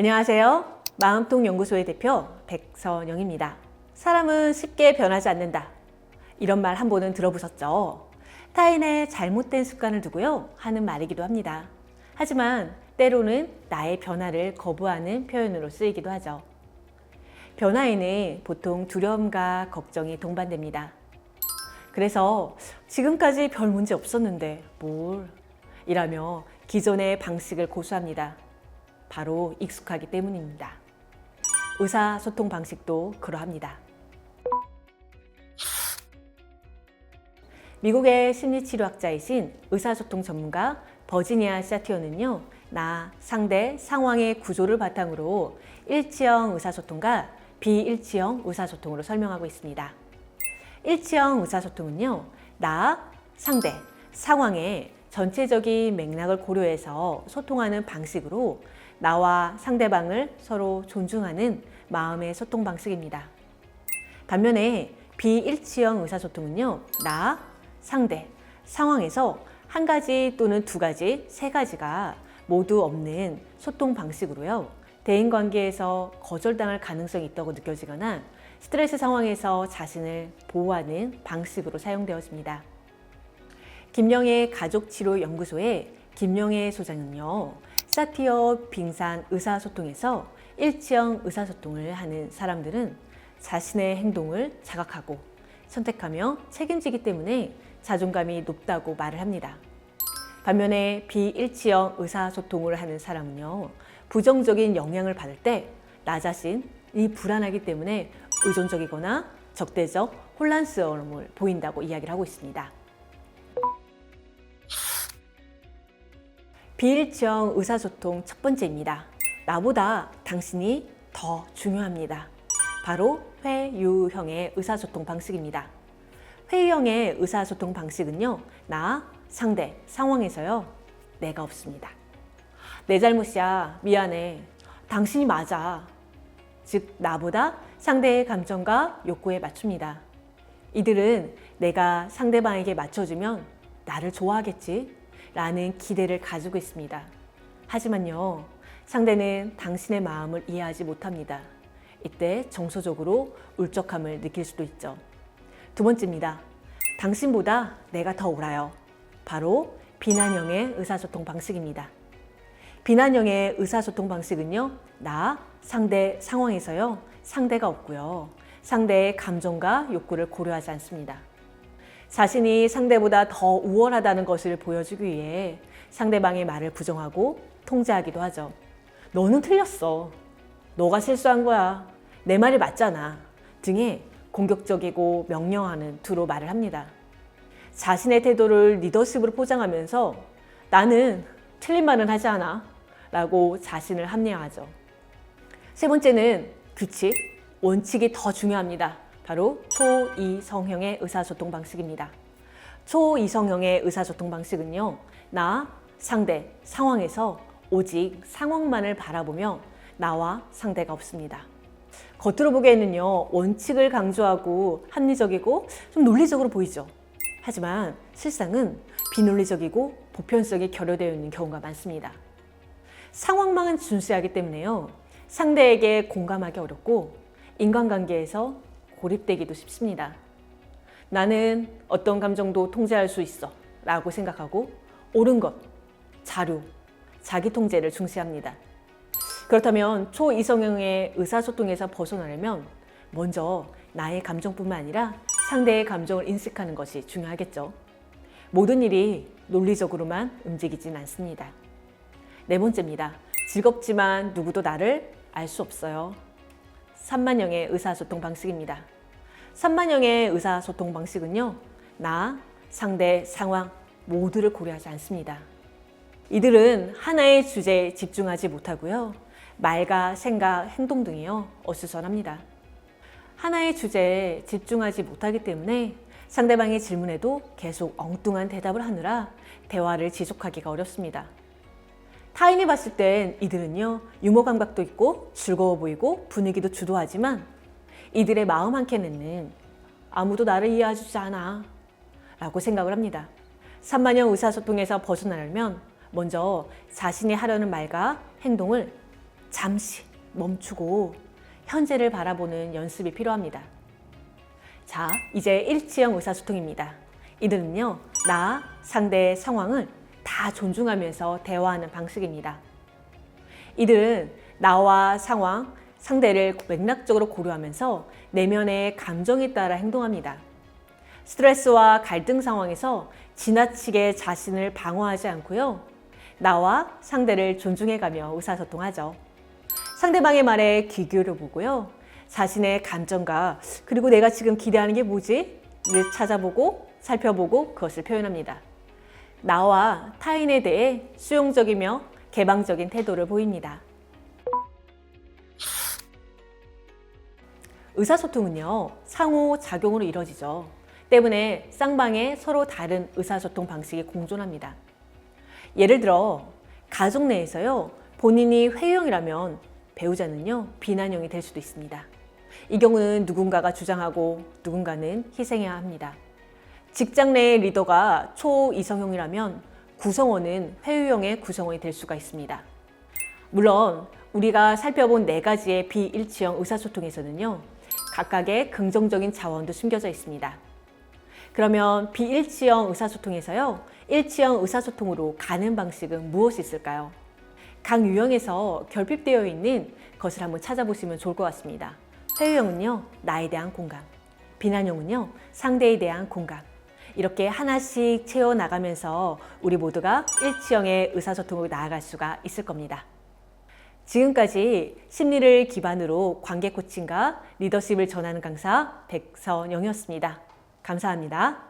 안녕하세요. 마음통 연구소의 대표 백선영입니다. 사람은 쉽게 변하지 않는다. 이런 말 한 번은 들어보셨죠? 타인의 잘못된 습관을 두고요 하는 말이기도 합니다. 하지만 때로는 나의 변화를 거부하는 표현으로 쓰이기도 하죠. 변화에는 보통 두려움과 걱정이 동반됩니다. 그래서 지금까지 별 문제 없었는데 뭘 이라며 기존의 방식을 고수합니다. 바로 익숙하기 때문입니다. 의사소통 방식도 그러합니다. 미국의 심리치료학자이신 의사소통 전문가 버지니아 샤티어는요, 나, 상대, 상황의 구조를 바탕으로 일치형 의사소통과 비일치형 의사소통으로 설명하고 있습니다. 일치형 의사소통은요, 나, 상대, 상황의 전체적인 맥락을 고려해서 소통하는 방식으로 나와 상대방을 서로 존중하는 마음의 소통 방식입니다. 반면에 비일치형 의사소통은요, 나, 상대, 상황에서 한 가지 또는 두 가지, 세 가지가 모두 없는 소통 방식으로요. 대인 관계에서 거절당할 가능성이 있다고 느껴지거나 스트레스 상황에서 자신을 보호하는 방식으로 사용되었습니다. 김영애 가족치료연구소의 김영애 소장은요, 사티어 빙산 의사소통에서 일치형 의사소통을 하는 사람들은 자신의 행동을 자각하고 선택하며 책임지기 때문에 자존감이 높다고 말을 합니다. 반면에 비일치형 의사소통을 하는 사람은요, 부정적인 영향을 받을 때 나 자신이 불안하기 때문에 의존적이거나 적대적 혼란스러움을 보인다고 이야기를 하고 있습니다. 비일치형 의사소통 첫 번째입니다. 나보다 당신이 더 중요합니다. 바로 회유형의 의사소통 방식입니다. 회유형의 의사소통 방식은요, 나, 상대, 상황에서요, 내가 없습니다. 내 잘못이야. 미안해. 당신이 맞아. 즉, 나보다 상대의 감정과 욕구에 맞춥니다. 이들은 내가 상대방에게 맞춰주면 나를 좋아하겠지? 라는 기대를 가지고 있습니다. 하지만요, 상대는 당신의 마음을 이해하지 못합니다. 이때 정서적으로 울적함을 느낄 수도 있죠. 두 번째입니다. 당신보다 내가 더 옳아요. 바로 비난형의 의사소통 방식입니다. 비난형의 의사소통 방식은요, 나, 상대, 상황에서요, 상대가 없고요. 상대의 감정과 욕구를 고려하지 않습니다. 자신이 상대보다 더 우월하다는 것을 보여주기 위해 상대방의 말을 부정하고 통제하기도 하죠. 너는 틀렸어. 너가 실수한 거야. 내 말이 맞잖아. 등의 공격적이고 명령하는 투로 말을 합니다. 자신의 태도를 리더십으로 포장하면서 나는 틀린 말은 하지 않아. 라고 자신을 합리화하죠. 세 번째는 규칙, 원칙이 더 중요합니다. 바로 초이성형의 의사소통 방식입니다. 초이성형의 의사소통 방식은요, 나, 상대, 상황에서 오직 상황만을 바라보며 나와 상대가 없습니다. 겉으로 보기에는요, 원칙을 강조하고 합리적이고 좀 논리적으로 보이죠. 하지만 실상은 비논리적이고 보편성이 결여되어 있는 경우가 많습니다. 상황만 준수하기 때문에요, 상대에게 공감하기 어렵고 인간관계에서 고립되기도 쉽습니다. 나는 어떤 감정도 통제할 수 있어 라고 생각하고 옳은 것, 자료, 자기 통제를 중시합니다. 그렇다면 초이성형의 의사소통에서 벗어나려면 먼저 나의 감정뿐만 아니라 상대의 감정을 인식하는 것이 중요하겠죠. 모든 일이 논리적으로만 움직이진 않습니다. 네 번째입니다. 즐겁지만 누구도 나를 알 수 없어요. 산만형의 의사소통 방식입니다. 산만형의 의사소통 방식은요, 나, 상대, 상황 모두를 고려하지 않습니다. 이들은 하나의 주제에 집중하지 못하고요, 말과 생각, 행동 등이요, 어수선합니다. 하나의 주제에 집중하지 못하기 때문에 상대방의 질문에도 계속 엉뚱한 대답을 하느라 대화를 지속하기가 어렵습니다. 타인이 봤을 땐 이들은요, 유머 감각도 있고 즐거워 보이고 분위기도 주도하지만 이들의 마음 한켠에는 아무도 나를 이해해주지 않아 라고 생각을 합니다. 산만형 의사소통에서 벗어나려면 먼저 자신이 하려는 말과 행동을 잠시 멈추고 현재를 바라보는 연습이 필요합니다. 자, 이제 일치형 의사소통입니다. 이들은요, 나, 상대의 상황을 다 존중하면서 대화하는 방식입니다. 이들은 나와 상황, 상대를 맥락적으로 고려하면서 내면의 감정에 따라 행동합니다. 스트레스와 갈등 상황에서 지나치게 자신을 방어하지 않고요. 나와 상대를 존중해가며 의사소통하죠. 상대방의 말에 귀 기울여 보고요. 자신의 감정과 그리고 내가 지금 기대하는 게 뭐지? 를 찾아보고 살펴보고 그것을 표현합니다. 나와 타인에 대해 수용적이며 개방적인 태도를 보입니다. 의사소통은요, 상호작용으로 이루어지죠. 때문에 쌍방에 서로 다른 의사소통 방식이 공존합니다. 예를 들어, 가족 내에서요, 본인이 회유형이라면 배우자는요, 비난형이 될 수도 있습니다. 이 경우는 누군가가 주장하고 누군가는 희생해야 합니다. 직장 내 리더가 초이성형이라면 구성원은 회유형의 구성원이 될 수가 있습니다. 물론 우리가 살펴본 네 가지의 비일치형 의사소통에서는요, 각각의 긍정적인 자원도 숨겨져 있습니다. 그러면 비일치형 의사소통에서요, 일치형 의사소통으로 가는 방식은 무엇이 있을까요? 각 유형에서 결핍되어 있는 것을 한번 찾아보시면 좋을 것 같습니다. 회유형은요, 나에 대한 공감. 비난형은요, 상대에 대한 공감. 이렇게 하나씩 채워나가면서 우리 모두가 일치형의 의사소통으로 나아갈 수가 있을 겁니다. 지금까지 심리를 기반으로 관계 코칭과 리더십을 전하는 강사 백선영이었습니다. 감사합니다.